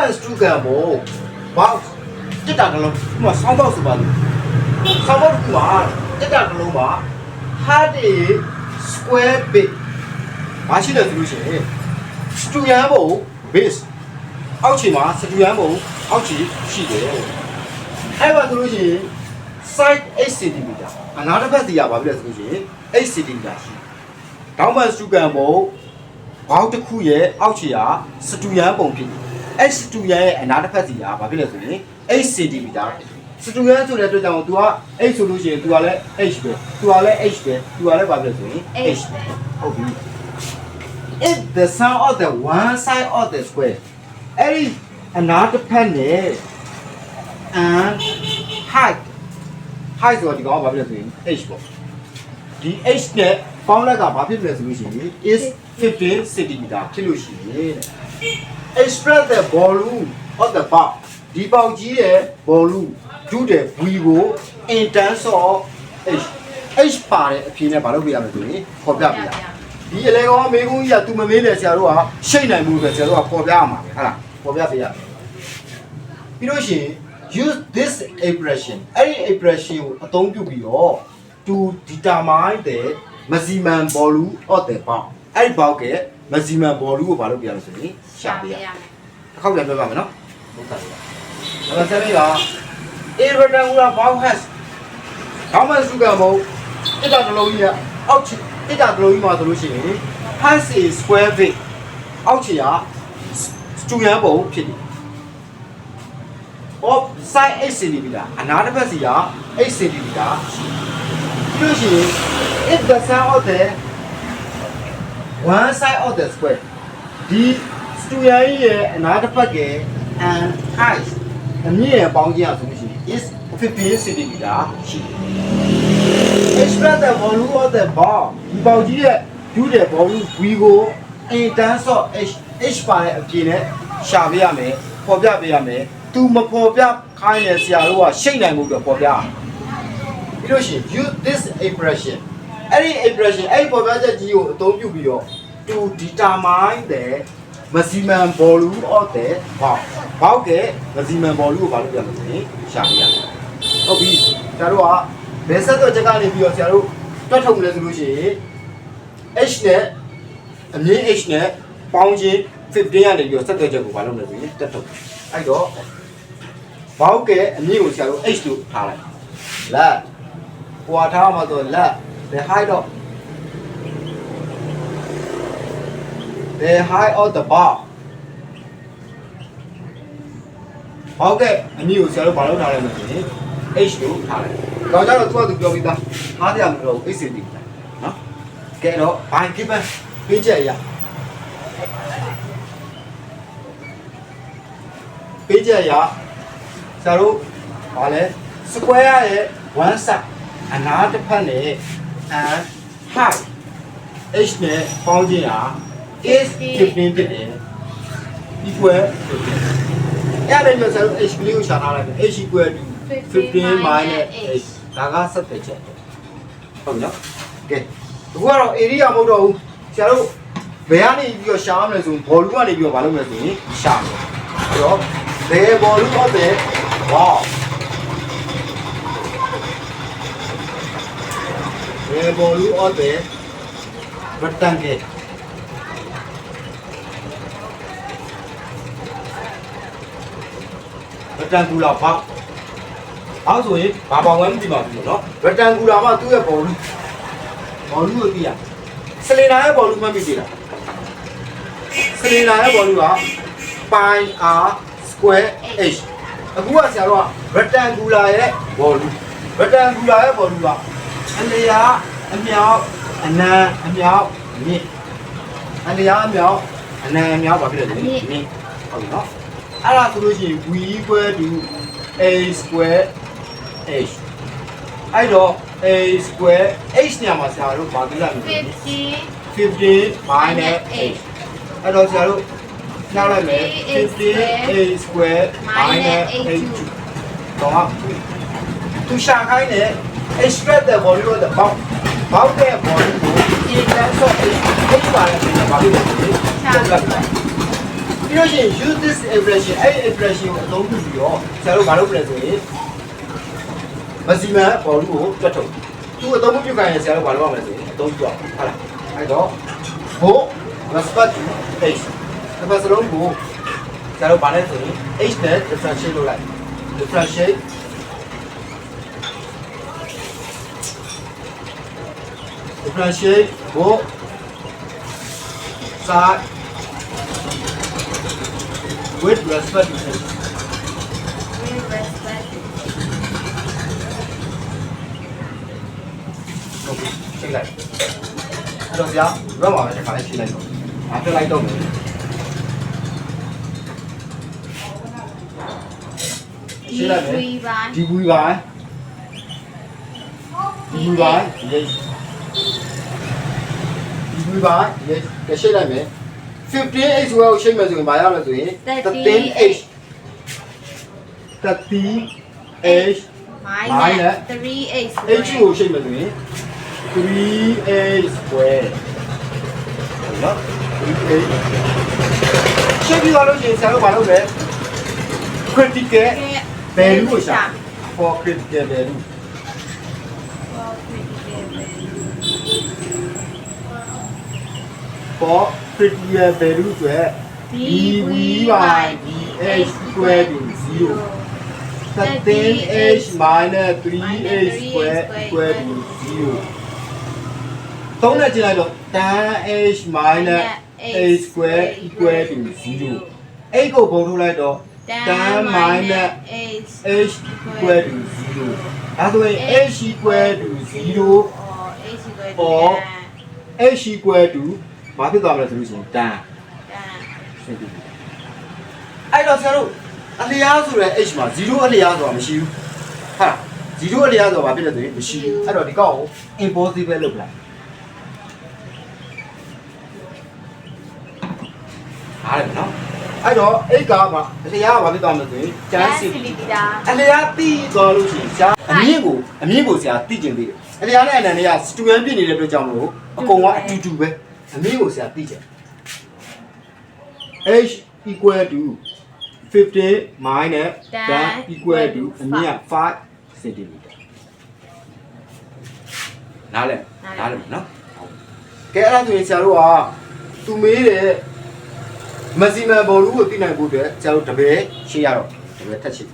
One student ဘောဘာတက်တာကလုံးဒီမှာဆောင်းပေါက်ဆိုပါလို့ဆောင်းပေါက်ကတက်တာကလုံးပါ hard square bit ဘာရှိလဲဆိုလို့ရှိရင် student ဘော base အောက်ခြေမှာ student ဘောအောက်ခြေရှိတယ်အဲ့ပါဆိုလို့ရှိရင် side 8 cm အနာတစ်ဖက်စီရပါပြီလဲဆိုလို့ရှိရင်8 cm ရှိတောင်းပန် student ဘောဘောက်တစ်ခုရဲ့အောက်ခြေဟာ student ပုံဖြစ်တယ် အဲ့ student ရဲ့အနာတစ်ဖက်စီကဘာဖြစ်လဲဆိုရင်8 cm ဖြစ်တယ် student ဆိုတဲ့အတွက်ကြောင့် तू က h ဆိုလို့ရှိရင် तू ကလည်း h ပဲ तू ကလည်း h ပဲ तू ကလည်းဘာဖြစ်လဲဆိုရင် h ပဲဟုတ်ပြီ if the sum of the one side of the square အဲ့ဒီအနာတစ်ဖက်နဲ့ and height height ဆိုတာဒီကောင်ကဘာဖြစ်လဲဆိုရင် h ပေါ့ဒီ h နဲ့ပေါင်းလက်ကဘာဖြစ်လဲဆိုလို့ရှိရင် is 15 cm ဖြစ်လို့ရှိရင်တဲ့ express the volume of the box ဒီပေါက်ကြီးရဲ့ volume ဒုတဲ့ v ကို in terms of h h ပါတဲ့အဖြစ်နဲ့ဘာလုပ်ပြရမလဲဆိုရင်ခေါ်ပြပြရဒီအလဲကောင်မေကုန်းကြီးကသူမမေးလေဆရာတို့ကရှိတ်နိုင်မှုပဲဆရာတို့ကပေါ်ပြရမှာပဲဟုတ်လားပေါ်ပြပြရပြီးလို့ရှိရင် use this expression အဲ့ဒီ expression ကိုအသုံးပြုပြီးတော့ to determine the maximum volume of the box အဲ့ဒီ box ရဲ့ maximum volume ကိုဘာလုပ်ပြရလဲဆိုရင်ရှာပြရတစ်ခေါက်ပြန်ပြောပါမယ်နော်ဟုတ်ကဲ့ပါဒါမှဆက်ပြီးပါ a rectangular box has how much sugar မဟုတ်တစ်တာတစ်လုံးကြီးကအောက်ချီတစ်တာတစ်လုံးကြီးမှာဆိုလို့ရှိရင် has a square bit အောက်ချီက student ပုံဖြစ်တယ် of size 8 cm အနာတစ်ဖက်စီက8 cm ရှိတယ်ပြီးလို့ရှိရင် if the sum of the one side of the square ဒီ student ရဲ့အနာတစ်ဖက်က and height အမြင့်ရဲ့ပေါင်းခြင်းအဆိုလို့ရှိရင် is 15 cm ရှိတယ် express the volume of the ball ဒီပေါက်ကြီးရဲ့ do the volume v ကို in terms of h h ပါတဲ့အပြင်နဲ့ရှာပေးရမယ်ပေါ်ပြပေးရမယ်သူမပေါ်ပြခိုင်းတဲ့ဆရာတို့ကရှိတ်နိုင်မှုအတွက်ပေါ်ပြရမယ်ပြီးလို့ရှိရင် use this expression အဲ့ဒီ expression အဲ့ဒီပေါ်ပြချက်ကြီးကိုအသုံးပြုပြီးတော့ to determine the maximum volume of the box ဘောက်က maximum volume ကိုဘာလို့ပြောမလဲရှာပေးရမယ်ဟုတ်ပြီဆရာတို့ကဘယ်ဆက်တော့ချက်ကနေပြီးတော့ဆရာတို့တွက်ထုတ်မလဲဆိုလို့ရှိရင် h နဲ့အမြင့် h နဲ့ပေါင်းခြင်း15ကနေပြီးတော့ဆက်သွယ်ချက်ကိုဘာလုပ်မလဲဆိုရင်တက်ထုတ်အဲ့တော့ဘောက်ကအမြင့်ကိုဆရာတို့ h လို့ထားလိုက်လက်ပွာထားမှာဆိုလက် the height of the height of the bar ဘောက်ကအမြင့်ကိုဆရာတို့ဘာလုပ်ထားလဲဆိုရင် h လို့ထားလိုက်တော့ကြတော့သူကသူပြောပြီးသားထားတယ်မလို့ h စီတည်နော်ကဲတော့ဘိုင်ကိပန်ပေးချက်အရာပေးချက်အရာဆရာတို့ဘာလဲ square ရဲ့ one side အနာတစ်ဖက်နဲ့ and height h နဲ့ပေါင်းခြင်းဟာ is 15ဖြစ်တယ် equal 15အဲ့ဒါမျိုးဆရာတို့ h ကလေးကိုရှာထားလိုက်မယ် h equal to 15 minus h ဒါကဆက်တဲ့ချက်ဟုတ်ပြီနော်ကဲဒီကတော့ area မဟုတ်တော့ဘူးဆရာတို့ဘယ်ကနေပြီးတော့ရှာရမလဲဆိုရင် volume ကနေပြီးတော့မလုပ်မယ်ဆိုရင်ရှာမယ်အဲ့တော့ the volume of the ball the volume of the rectangle ရတန်ကူလာဘောက်အောက်ဆိုရင်ဘာပေါင်ဝဲမသိပါဘူးနော်ရတန်ကူလာမှသူ့ရဲ့ဘောလူဘောလူကိုသိရစလင်နာရဲ့ဘောလူမှတ်မိသေးလားစလင်နာရဲ့ဘောလူက pi r square h အခုကဆရာတို့ကရတန်ကူလာရဲ့ဘောလူရတန်ကူလာရဲ့ဘောလူက အလျာအမြောက်အနံအမြောက်မြင့်အလျာအမြောက်အနံအမြောက်ဘာဖြစ်လဲမြင့်ဟုတ်ပြီနော်အဲ့ဒါဆိုလို့ရှိရင် v equal to a square h အဲ့တော့ a square h ညမှာဆရာတို့ဘာသိရမလဲ50 15 minus h အဲ့တော့ဆရာတို့နောက်လိုက်မယ်15 a square minus h တော့သူရှာခိုင်းတယ် extract the volume of the box ဘောက်တဲ့ volume ကို in terms of h h ပါတဲ့ဘာလို့လဲရှာလိုက်ပြီးလို့ရှိရင် use this expression အဲ့ဒီ expression ကိုအသုံးပြုပြီးတော့ဆရာတို့ဘာလုပ်ပြလဲဆိုရင်မစီမံဘောလူကိုတွတ်ထုတ်သူအသုံးပြုခိုင်းရင်ဆရာတို့ဘာလုပ်ရမလဲဆိုရင်အသုံးပြုအောင်ဟုတ်လားအဲ့တော့ဘို့ respect to h ဒီပတ်စလုံးကိုဆရာတို့ဘာလဲဆိုရင် h နဲ့ differentiate လုပ်လိုက် differentiate differentiate ဘို့ side with respect to h We respect ဟုတ်ပြီချိန်လိုက်အဲ့တော့ဗျာရမှာလည်းတစ်ခါလေးချိန်လိုက်တော့အားပြလိုက်တော့မယ်ချိန်လိုက်မယ် ဒီပိုင်းဒီဘူးပိုင်းဒီဘူးပိုင်းရေးဒီဘူးပိုင်းရေးကရှိလိုက်မယ် 15h ဝယ်ကိုရှိမှဆိုရင်ဘာရမလဲဆိုရင် 13h 13h minus 3x h ကိုရှိမှဆိုရင် 3h square ဟုတ်နော် 3h ရှိပြီးတော့လို့ရှိရင်ဆရာတို့ဘာလုပ်လဲ critical value ကိုရှာ for critical value for critical value ဆိုရယ် dv by dh square ဒီ0 13h minus 3h square equal to 0သုံးနဲ့ကြည့်လိုက်တော့ 10h minus h square equal to 0 8ကိုပုံထုတ်လိုက်တော့10 minus h equal to 0ဒါဆိုရင် h equal to 0 or h h equal to ဘာဖြစ်သွားမလဲဆိုလို့ရှိရင်10ဖြစ်ပြီအဲ့တော့ဆရာတို့အလျားဆိုတဲ့ h မှာ0အလျားဆိုတာမရှိဘူးဟာ0အလျားဆိုတာဘာဖြစ်လဲဆိုရင်မရှိဘူးအဲ့တော့ဒီကောက်ကို impossible လုပ်လိုက်အားရမယ်နော်အဲ့တော့ h ကဘာအလျားကဘာဖြစ်သွားမလဲဆိုရင် dan 10 cm centimeter အလျားတိသွားလို့ရှိရင်ဆရာအမြင့်ကိုအမြင့်ကိုဆရာတိကျင်သေးတယ်အလျားနဲ့အနန္တကစတူဒန်ပြည်နေတဲ့အတွက်ကြောင့်မလို့အကုန်ကအတူတူပဲ အမြင့်ကိုဆရာတိကျင် h equal to 50 minus dan equal to အမြင့်5 cm နားလဲနားလဲနော်ကဲအဲ့ဒါဆိုရင်ဆရာတို့ကသူမေးတဲ့မက်ဆီမမ်ဘောလုံးကိုသိနိုင်ဖို့အတွက်ဆရာတို့တပည့်ရှင်းရတော့တပည့်ထက်ချစ်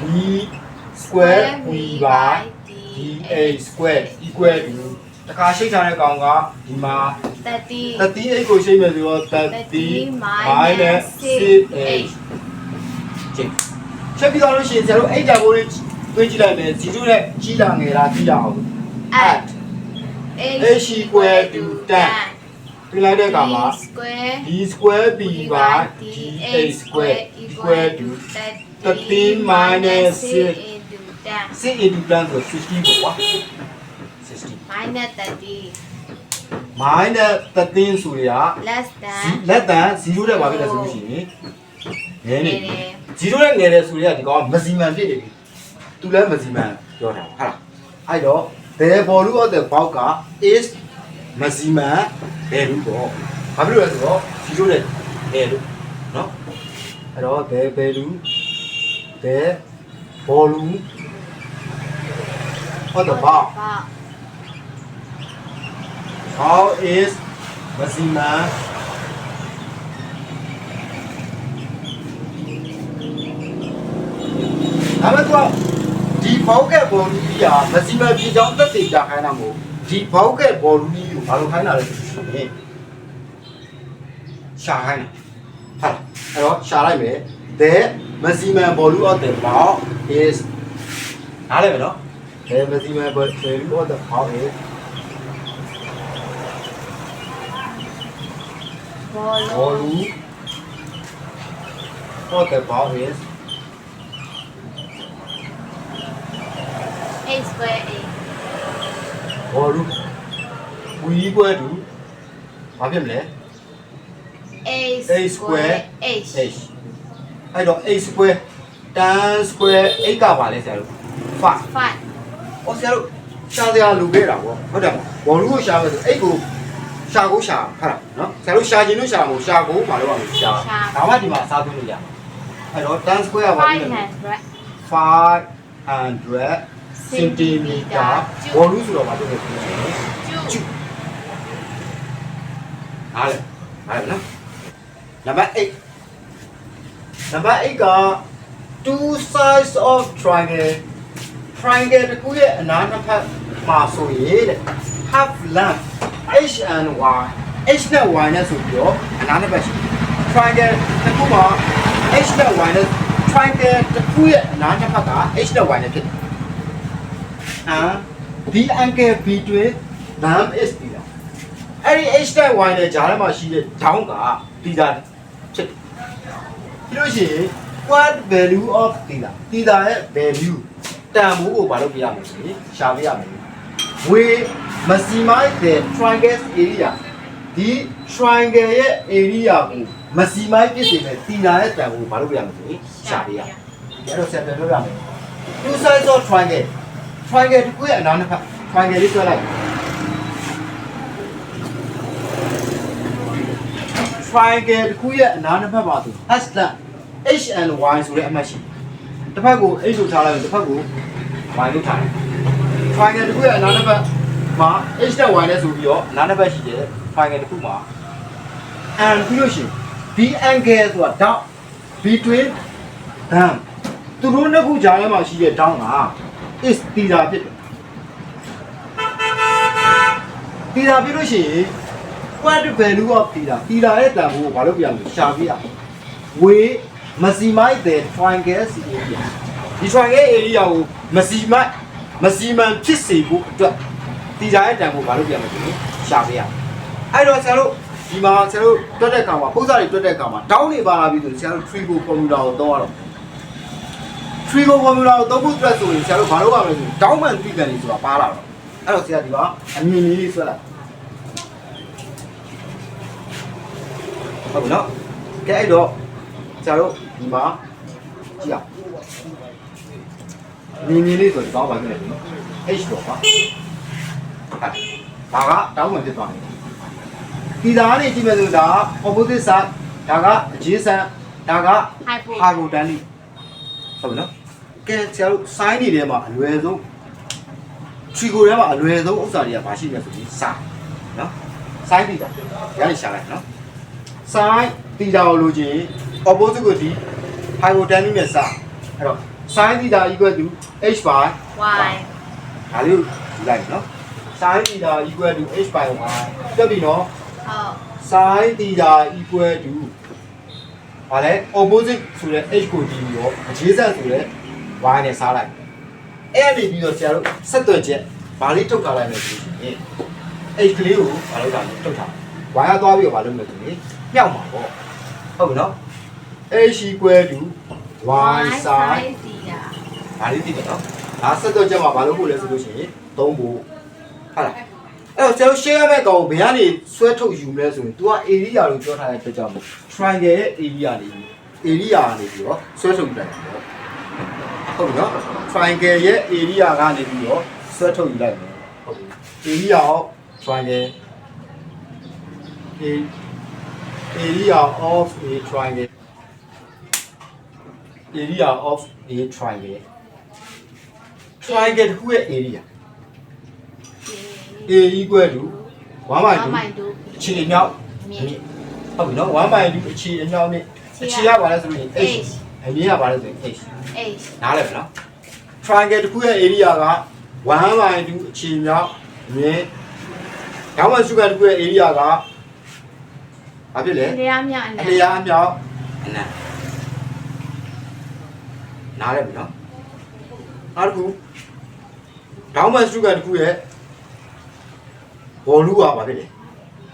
d square v by dh square equal to တခါရှိထားတဲ့ကောင်ကဒီမှာ30 38ကိုရှိမယ်ဆိုတော့30 minus 6h ချိန်ချက်ပြီးတော့လို့ရှိရင်ဆရာတို့အဲ့ကြဘိုးလေးတွေးကြည့်လိုက်မယ်0နဲ့ကြီးတာငယ်လားကြီးတာအောင် at h equal to 10ပြင်လိုက်တဲ့အခါမှာ square d square b by dh square equal to 13 minus 6 into 10 6 into 10ဆို60ပေါ့ကွာ 60 minus 30 minus 13ဆိုရ less than လက်တန်0တဲ့ဘာဖြစ်လဲဆိုလို့ရှိရင်ငယ်နေနေတယ်0နဲ့ငယ်တယ်ဆိုရဒီကောင်ကမစီမန်ဖြစ်နေပြီသူလည်းမစီမန်ပြောတာဟုတ်လားအဲ့တော့ the value of the bulk က is မစီမန် value ပေါ့ဘာဖြစ်လို့လဲဆိုတော့0နဲ့ငယ်လို့နော်အဲ့တော့ the value the volume of the bulk how is မစီမန်ဒါပေမဲ့သူကဒီဘောက်ကက်ဘောလူကြီးကမစီမန်ပြေချောင်းတက်တည်ကြခိုင်းတာမဟုတ်ဒီဘောက်ကက်ဘောလူကြီးကိုဘာလို့ခိုင်းတာလဲဆိုရင်ရှာခိုင်းတာဟာအဲ့တော့ရှာလိုက်မယ် the maximum volume of the ball is နားလည်မယ်နော် the maximum volume of the ball is volume volume of the ball is a square a volume v equal to ဘာဖြစ်မလဲ a A square h h အဲ့တော့ h square tan square h ကပါလဲဆရာတို့5 5။အော်ဆရာတို့ရှာစရာလူခဲ့တာပေါ့။ဟုတ်တယ်မလား။ဘောလုံးကိုရှာမယ်ဆိုအဲ့ကို ရှာကိုရှာဟုတ်လားနော်ဆရာတို့ရှာခြင်းလို့ရှာမို့ရှာကိုမလုပ်ရဘူးရှာဒါမှဒီမှာအစားသွင်းလို့ရမှာအဲ့တော့ tan square ကဘာလဲ500 500 centimeter ဘောလုံးဆိုတော့ဘာလို့လဲဆိုတော့ကျူအားလေအားလေနော်နံပါတ်8နံပါတ်8က two sides of triangle triangle တစ်ခုရဲ့အနားနှစ်ဖက်မှာဆိုရင်တဲ့ half length h and y h နဲ့ y နဲ့ဆိုပြီးတော့အနားနှစ်ဖက်ရှိတယ် triangle တစ်ခုမှာ h နဲ့ y နဲ့ triangle တစ်ခုရဲ့အနားနှစ်ဖက်က h နဲ့ y နဲ့ဖြစ်တယ် and the angle between them is theta အဲ့ဒီ h နဲ့ y နဲ့ဂျားထဲမှာရှိတဲ့ down က theta ဖြစ်တယ်ပြီးလို့ရှိရင် what value of theta theta ရဲ့ value တန်ဖိုးကိုဘာလို့ပြရမလဲဆိုရင်ရှာပြရမယ် we maximize the triangle's area ဒီ triangle ရဲ့ area ကို maximize ဖြစ်စေမဲ့ theta ရဲ့တန်ဖိုးကိုဘာလို့ပြရမလဲဆိုရင်ရှာပြရမယ်အဲ့တော့ဆက်ပြန်ပြောရမယ် two sides of triangle triangle တစ်ခုရဲ့အနားနှစ်ဖက် triangle လေးဆွဲလိုက် triangle တစ်ခုရဲ့အနားနှစ်ဖက်ပါဆို h လန် h and y ဆိုတဲ့အမှတ်ရှိတယ်တစ်ဖက်ကို h လို့ထားလိုက်ရင်တစ်ဖက်ကို y လို့ထားတယ် triangle တစ်ခုရဲ့အနားနှစ်ဖက် မှာ h နဲ့ y နဲ့ဆိုပြီးတော့အနားနှစ်ဖက်ရှိတယ် triangle တစ်ခုမှာ and ပြီးလို့ရှိရင် b angle ဆိုတာ down between them သူတို့နှစ်ခုကြားထဲမှာရှိတဲ့ down က is theta ဖြစ်တယ် theta ပြီးလို့ရှိရင် what value of theta theta ရဲ့တန်ဖိုးကိုဘာလို့ပြရမလဲရှာပြရမယ် we maximize the triangle area ဒီ triangle area ကို maximize maximum ဖြစ်စေဖို့အတွက် theta ရဲ့တန်ဖိုးဘာလို့ပြရမလဲဆိုရင်ရှာပြရမယ်အဲ့တော့ဆရာတို့ဒီမှာဆရာတို့တွက်တဲ့ကောင်မှာပုံစံတွေတွက်တဲ့ကောင်မှာ down နေပါလာပြီဆိုရင်ဆရာတို့ trigo formula ကိုသုံးရတော့ trigo formula ကိုသုံးဖို့အတွက်ဆိုရင်ဆရာတို့ဘာလုပ်ရမလဲဆိုရင် down man 3ကန်လေးဆိုတာပါလာတော့အဲ့တော့ဆရာဒီမှာအမြင်ကြီးလေးဆွဲလိုက်ဟုတ်ပြီနော်ကဲအဲ့တော့ဆရာတို့ဒီမှာကြည့်အောင်မြင်မြင်လေးဆိုတော့ဘာဖြစ်လဲဒီနော် h တော့ပါဟာ ဒါကတောင်းမှဖြစ်သွားတယ်ဒီသားကနေကြည့်မယ်ဆိုဒါ opposite side ဒါက adjacent ဒါက hypo hypotenuse ဟုတ်ပြီနော်ကဲဆရာတို့ sin တွေထဲမှာအလွယ်ဆုံး trigo ထဲမှာအလွယ်ဆုံးဥစ္စာတွေကဘာရှိလဲဆိုရင် sin နော် sin theta ရလိရှာလိုက်နော် sin theta ကိုလိုချင် opposite ကိုဒီ hypotenuse နဲ့စအဲ့တော့ sin theta equal to h by y ဒါလေးကိုယူလိုက်နော် sin theta equal to h by y ပြတ်ပြီနော်ဟုတ် sin theta equal to ဘာလဲ opposite ဆိုတဲ့ h ကိုကြည့်ပြီးတော့ adjacent ဆိုတဲ့ y နဲ့စားလိုက်အဲ့ဒီပြီးတော့ဆရာတို့ဆက်သွယ်ချက်ဘာလေးထုတ်ထားလိုက်မယ်ဆိုရင် h ကလေးကိုဘာလို့တာလဲထုတ်ထား y ကသွားပြီးတော့ဘာလုပ်မလဲဆိုရင်မြောက်မှာပေါ့ဟုတ်ပြီနော် h equal to y sin တီတာဒါလေးသိတယ်နော်ဒါဆက်သွယ်ချက်မှာဘာလို့ဖို့လဲဆိုလို့ရှိရင်သုံးဖို့ ဟုတ်လားအဲ့တော့ကျွန်တော် share မဲ့ကောင်ဘယ်ကနေဆွဲထုတ်ယူမလဲဆိုရင် तू က area လို့ပြောထားတဲ့အတွက်ကြောင့်မို့ triangle ရဲ့ area နေ area ကနေပြီးတော့ဆွဲထုတ်ယူလိုက်တယ်ပေါ့ဟုတ်ပြီနော် triangle ရဲ့ area ကနေပြီးတော့ဆွဲထုတ်ယူလိုက်မယ်ဟုတ်ပြီ area of triangle A area of a triangle area of a triangle triangle တစ်ခုရဲ့ area A equal to 1 by 2 2အခြေအမြောက်မြမြင်င့်ဟုတ်ပြီနော်1 by 2အခြေအမြောက်နဲ့အခြေရပါလဲဆိုရင် h အမြင့်ရပါလဲဆိုရင် h h နားလည်ပြီနော် triangle တစ်ခုရဲ့ area က1 by 2အခြေအမြောက်မြင့်ရောင်းမစုကတစ်ခုရဲ့ area ကဘာဖြစ်လဲလျားမြအနအက်လျားအမြောက်အနံ့နားလည်ပြီနော်နောက်တစ်ခုရောင်းမစုကတစ်ခုရဲ့ ဘောလူကဘာဖြစ်လဲ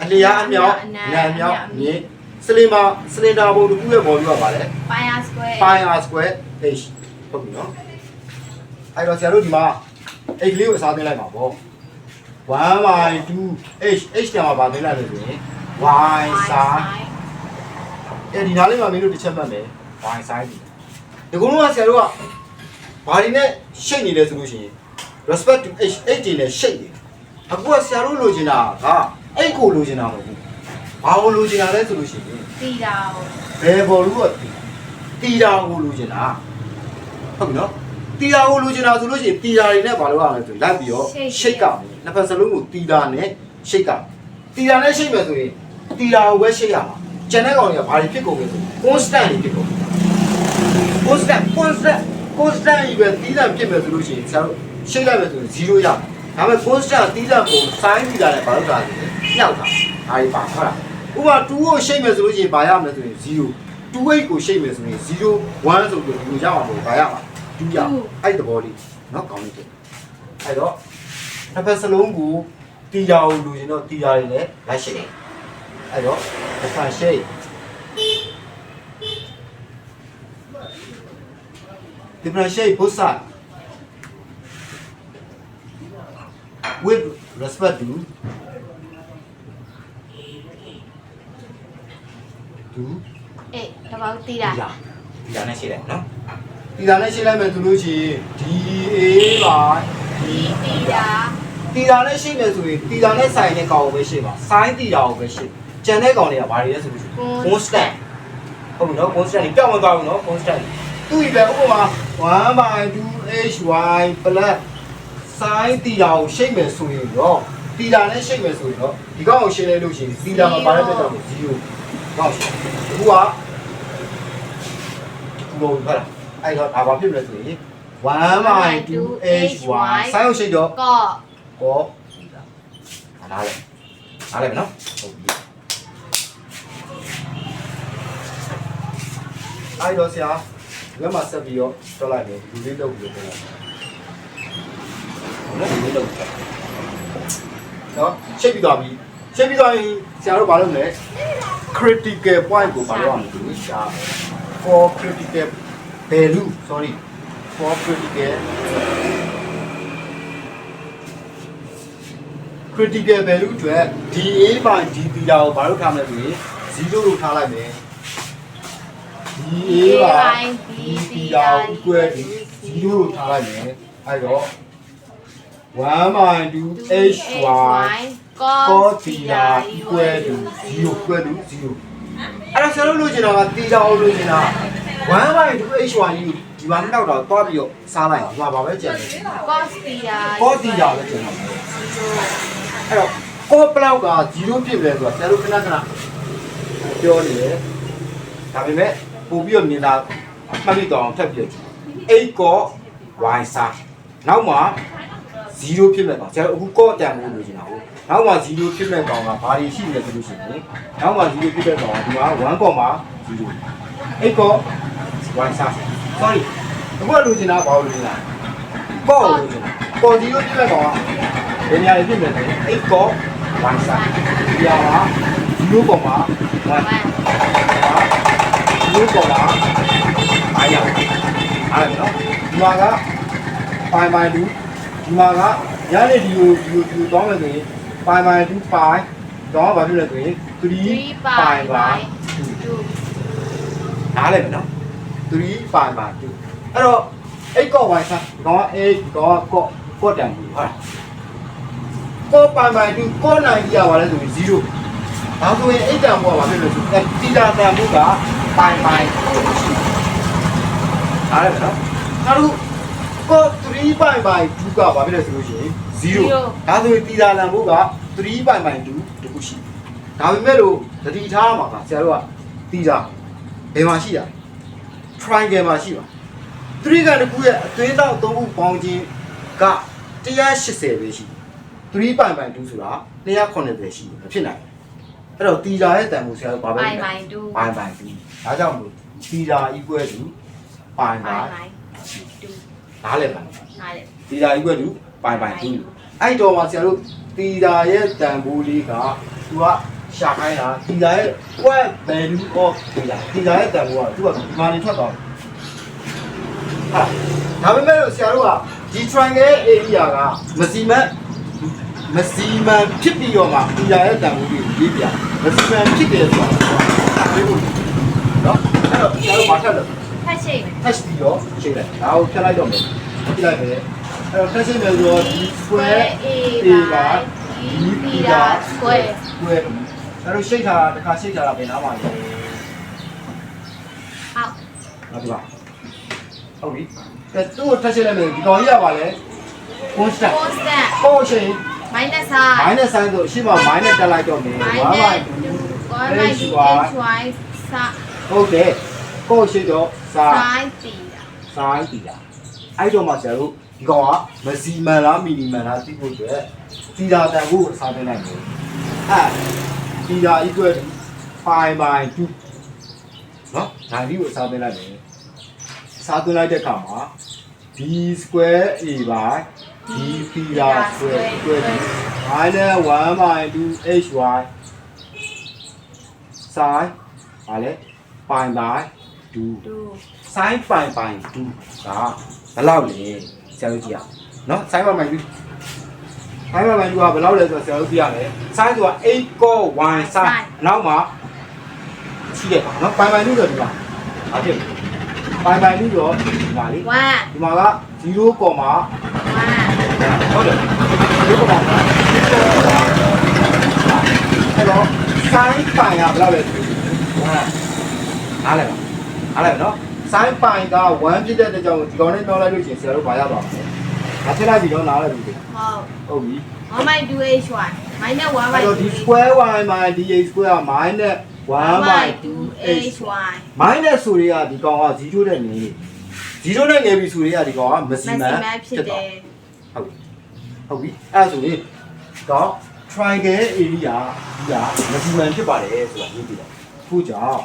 အလျားအမြောက်အနံ့အမြောက်မြင့်စလင်မာစလင်ဒါဘုံတစ်ခုရဲ့ဘောလူကဘာလဲ pi r square pi r square h ဟုတ်ပြီနော်အဲ့တော့ဆရာတို့ဒီမှာ h လေးကိုအစားသိလိုက်ပါပေါ့1 by 2 h h ညမှာပါသိလိုက်လို့ဆိုရင် y sin အဲဒီနားလေးမှာမင်းတို့တစ်ချက်မှတ်မယ် y sin ဒီဒီကုန်းကဆရာတို့ကဘာတွေနဲ့ရှိတ်နေလဲဆိုလို့ရှိရင် respect to h h တွေနဲ့ရှိတ်နေ အခုကဆရာတို့လိုချင်တာကအဲ့ကိုလိုချင်တာမဟုတ်ဘူးဘာကိုလိုချင်တာလဲဆိုလို့ရှိရင်တီတာကိုဘယ်ဘော်လူကတီတီတာကိုလိုချင်တာဟုတ်ပြီနော်တီတာကိုလိုချင်တာဆိုလို့ရှိရင်တီတာတွေနဲ့ဘာလုပ်ရမလဲဆိုလိုက်ပြီးတော့ရှိတ်ကမယ်နှစ်ဖက်စလုံးကိုတီတာနဲ့ရှိတ်ကတီတာနဲ့ရှိတ်မယ်ဆိုရင်တီတာကိုပဲရှိတ်ရမှာကျန်တဲ့ကောင်တွေကဘာတွေဖြစ်ကုန်လဲဆို constant တွေဖြစ်ကုန် constant constant constant ကြီးပဲတီးတန့်ဖြစ်မယ်ဆိုလို့ရှိရင်ဆရာတို့ရှိတ်လိုက်မယ်ဆိုရင်0ရမှာ ဒါပေမဲ့ poster တီးလက်ကိုဆိုင်းပြီးတာလည်းဘာလို့တာလဲညောက်တာဒါတွေပါဟုတ်လားဥပမာ2ကိုရှိတ်မယ်ဆိုလို့ရှိရင်ဘာရမလဲဆိုရင်0 28ကိုရှိတ်မယ်ဆိုရင်0 1ဆိုတော့ဒီလိုရအောင်လို့ဘာရမှာဒူးရအဲ့သဘောလေးနော်ကောင်းနေတယ်အဲ့တော့နှစ်ဖက်စလုံးကိုတီယာကိုလူရင်တော့တီယာတွေလည်းလိုက်ရှိတယ်အဲ့တော့တစ်ခါရှိတ်ဒီပရရှိတ်ဘုဆာ with respect to to အေးတဘောတီတီတာတာတီတာနဲ့ရှင်းလိုက်နော်တီတာနဲ့ရှင်းလိုက်မယ်ဆိုလို့ရှိရင် DA ပါဒီတီတာတီတာနဲ့ရှင်းမယ်ဆိုရင်တီတာနဲ့ဆိုင်တဲ့ကောင်ကိုပဲရှင်းပါ sin တီတာကိုပဲရှင်းကျန်တဲ့ကောင်တွေကဘာတွေလဲဆိုလို့ရှိရင် constant ဟုတ်ပြီနော် constant ကြီးပြောင်းမသွားဘူးနော် constant သူ့ဒီပဲဥပမာ 1/2hy plus sin တီတာကိုရှင်းမယ်ဆိုရင်တော့တီတာနဲ့ရှင်းမယ်ဆိုရင်တော့ဒီကောင်ကိုရှင်းလိုက်လို့ရှိရင်တီတာမှာဘာလဲပြတ်တော့0ကောင်ရှင်းအခုကဘုံဟုတ်လားအဲ့တော့ဒါဘာဖြစ်မလဲဆိုရင် 1/2hy sin ကိုရှင်းတော့ကော့ကောနားလဲနားလဲနော်ဟုတ်ပြီအဲ့တော့ဆရာဘယ်မှာဆက်ပြီးတော့ထွက်လိုက်တယ်ဒီလေးလုပ်ပြီးတော့ နော်ဒီလေးလုပ်ပြီးနော်ရှင်းပြီးသွားပြီရှင်းပြီးသွားရင်ဆရာတို့ဘာလုပ်မလဲ critical point ကိုဘာလုပ်အောင်လဲရှာ for critical value sorry for critical critical value အတွက် dA by d theta ကိုဘာလို့ထားမလဲဆိုရင်0လို့ထားလိုက်မယ် dA by d theta equal to 0လို့ထားလိုက်မယ်အဲ့တော့ 1 by 2 hy cos theta equal to 0 equal to 0အဲ့တော့ဆရာတို့လိုချင်တာက theta ကိုလိုချင်တာ1 by 2 hy ကိုဒီမှာနောက်တော့တွားပြီးတော့စားလိုက်ဒီမှာဘာပဲကြံတယ်ကော့တီတာ cos theta ပဲကြံတာအဲ့တော့ cos ဘလောက်က0ဖြစ်တယ်ဆိုတာဆရာတို့ခဏခဏပြောနေတယ်ဒါပေမဲ့ပို့ပြီးတော့မြင်တာမှတ်မိတော့အောင်ထပ်ပြကြည့် 8 cos y စားနောက်မှာ 0ဖြစ်မဲ့ကောင်ဆရာတို့အခု cos တန်ဖို့လိုချင်တာဟုတ်နောက်မှာ0ဖြစ်မဲ့ကောင်ကဘာတွေရှိလဲဆိုလို့ရှိရင်နောက်မှာ0ဖြစ်တဲ့ကောင်ကဒီမှာ1 cos မှာ0 8 cos y စား sorry အခုကလိုချင်တာဘာလို့လိုချင်တာ cos လိုချင်တာ cos 0ဖြစ်မဲ့ကောင်ကဘယ်နေရာတွေဖြစ်မလဲဆိုရင်8 cos y စားဒီဟာက0ကောင်မှာ1 1ဒီပေါ်မှာအားရအားရနော်ဒီမှာကပိုင်ပိုင်တူ ဒီမှာကရနေဒီကိုဒီကိုဒီကိုတောင်းမယ်ဆိုရင်ပိုင်ပိုင်တူပိုင်တောင်းဘာဖြစ်လဲဆိုရင်3 3ပို by င်ပါ by နားလည်မယ်နော်3ပိုင်ပါ2အဲ့တော့အိတ်ကော့ဝိုင်စားဒီကောင်ကအိတ်ဒီကောင်ကကော့ကော့တန်ဘူးဟုတ်လားကော့ပိုင်ပိုင်တူကော့နိုင်ပြရပါလဲဆိုရင်0ဒါဆိုရင်အိတ်တန်ဘောကဘာဖြစ်လဲဆိုရင်တီတာတန်ဘူးကပိုင်ပိုင်ရှိအားရနော်နောက်တစ်ခု ကော့3ပိုင်ပိုင်2ကဘာဖြစ်လဲဆိုလို့ရှိရင်0ဒါဆိုရင်တီတာတန်ဘူးက3ပိုင်ပိုင်2တခုရှိဒါပေမဲ့လို့တတိထားမှာကဆရာတို့ကတီတာဘယ်မှာရှိတာ triangle မှာရှိပါ3ကတခုရဲ့အသွင်းတော့သုံးခုပေါင်းခြင်းက180ပဲရှိ3ပိုင်ပိုင်2ဆိုတာ190ရှိမဖြစ်နိုင်ဘူးအဲ့တော့တီတာရဲ့တန်ဖိုးဆရာတို့ဘာပဲ by by 2ပိုင်ပိုင်2ဒါကြောင့်မို့တီတာ equal to ပိုင် by ပိုင် by ဒါလည်းပါ2နားလေတီတာ equal to ပိုင်ပိုင်2အဲ့တော့မှဆရာတို့တီတာရဲ့တန်ဖိုးလေးကသူကရှာခိုင်းတာတီတာရဲ့ what value of တီတာတီတာရဲ့တန်ဖိုးကသူကဒီမှာနေထွက်သွားဟာဒါပေမဲ့လို့ဆရာတို့ကဒီ triangle ရဲ့ area ကမစီမံမစီမံဖြစ်ပြီးတော့မှတီတာရဲ့တန်ဖိုးလေးရေးပြမစီမံဖြစ်တယ်ဆိုတော့အဲ့လိုနော်အဲ့တော့ဆရာတို့မထက်လို့ ဖတ်ချိန် test ပြီးတော့ချိန်လိုက်ဒါကိုဖြတ်လိုက်တော့မယ်ဖြတ်လိုက်မယ်အဲ့တော့ test ချိန်မယ်ဆိုတော့ d square a a က by သီတာ square ကွဲဒါတို့ရှိတ်ထားတာတစ်ခါရှိတ်ထားတာပဲနားပါလေဟုတ်ဟုတ်ပြီပါဟုတ်ပြီကဲသူ့ကိုထပ်ရှင်းလိုက်မယ်ဒီကောင်ကြီးရပါလေ constant constant ပေါ့ရှင် minus sign minus sign ဆိုရှင်းပါ minus တက်လိုက်တော့မယ် minus 1 by 1 by H h y y sin ဟုတ်တယ် ပေါ့ရှင်းတော့စာ sin သီတာဆိုင်တီတာအဲ့တော့မှဆရာတို့ဒီကောင်ကမစီမန်လားမီလီမန်လားသိဖို့အတွက်တီတာတန်ဖို့အစားပေးနိုင်တယ်အဲတီတာ equal to pi by 2နော်ဒါဒီကိုအစားပေးလိုက်တယ်အစားသွင်းလိုက်တဲ့အခါမှာ d square a by d theta square equal to minus 1 by 2 hy sin ပါလေ pi by 2 2ဆိုင်းပိုင်ပိုင်တူကဘယ်လောက်လဲဆရာတို့ကြည့်ရအောင်နော်ဆိုင်းပိုင်ပိုင်တူဆိုင်းပိုင်ပိုင်တူကဘယ်လောက်လဲဆိုတော့ဆရာတို့ကြည့်ရမယ်ဆိုင်းဆိုတာ8 core 1 sign နောက်မှာရှိတယ်ပါနော်ပိုင်ပိုင်တူဆိုဒီမှာအဖြစ်ပိုင်ပိုင်တူဆိုဒီမှာလေ1ဒီမှာက0 comma 1ဟုတ်တယ်0 comma အဲ့တော့ဆိုင်းပိုင်ကဘယ်လောက်လဲဆိုတော့အားလဲပါ အားလဲနော်ဆိုင်းပိုင်က1ဖြစ်တဲ့အတွက်ကြောင့်ဒီကောင်နဲ့ပြောလိုက်လို့ရှိရင်ဆရာတို့ဘာရပါမလဲ။ဒါဖြစ်လိုက်ပြီတော့နားလိုက်ပြီဟုတ်။ဟုတ်ပြီ 1 by 2 h y minus 1။ by အဲ့တော့ဒီ square y by dh square က minus 1 by 2h h y minus ဆိုတွေကဒီကောင်က0နဲ့နေ0နဲ့နေပြီဆိုတွေကဒီကောင်ကမစီမံ maximum ဖြစ်တယ်ဟုတ်ပြီ။ဟုတ်ပြီ။အဲ့ဒါဆိုရင်တော့ triangle area ဒီကမစီမံဖြစ်ပါတယ်ဆိုတာရေးပြတော့။ခုကြောင့်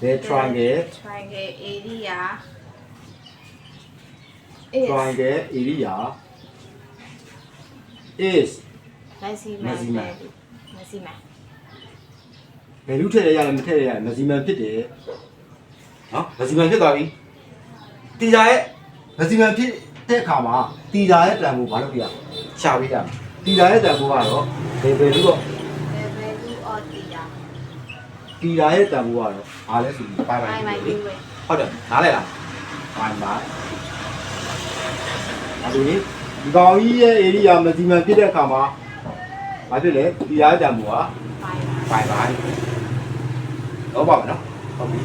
the triangle triangle area triangle area is maximum Maximum. value maximum ဘယ်လူထည့်ရရလဲမထည့်ရရလဲမဇီမန်ဖြစ်တယ်နော်မဇီမန်ဖြစ်သွားပြီတီတာရဲ့မဇီမန်ဖြစ်တဲ့အခါမှာတီတာရဲ့တန်ဖိုးဘာလို့ပြရလဲရှာပေးရမယ်တီတာရဲ့တန်ဖိုးကတော့ဘယ်ဘယ်လူတော့ the value of theta တီတာရဲ့တန်ဖိုးကတော့အားလဲဆိုပြီးပိုင်ပိုင် pi by လေ2ဟုတ်တယ်နားလဲလားပိုင်ပိုင်အဲ့ဒီဒီကောင်ကြီးရဲ့ area မဇီမန်ဖြစ်တဲ့အခါမှာဘာဖြစ်လဲတီတာရဲ့တန်ဖိုးက pi ပိုင်ပိုင်တော့ပါမယ်နော်ဟုတ်ပြီ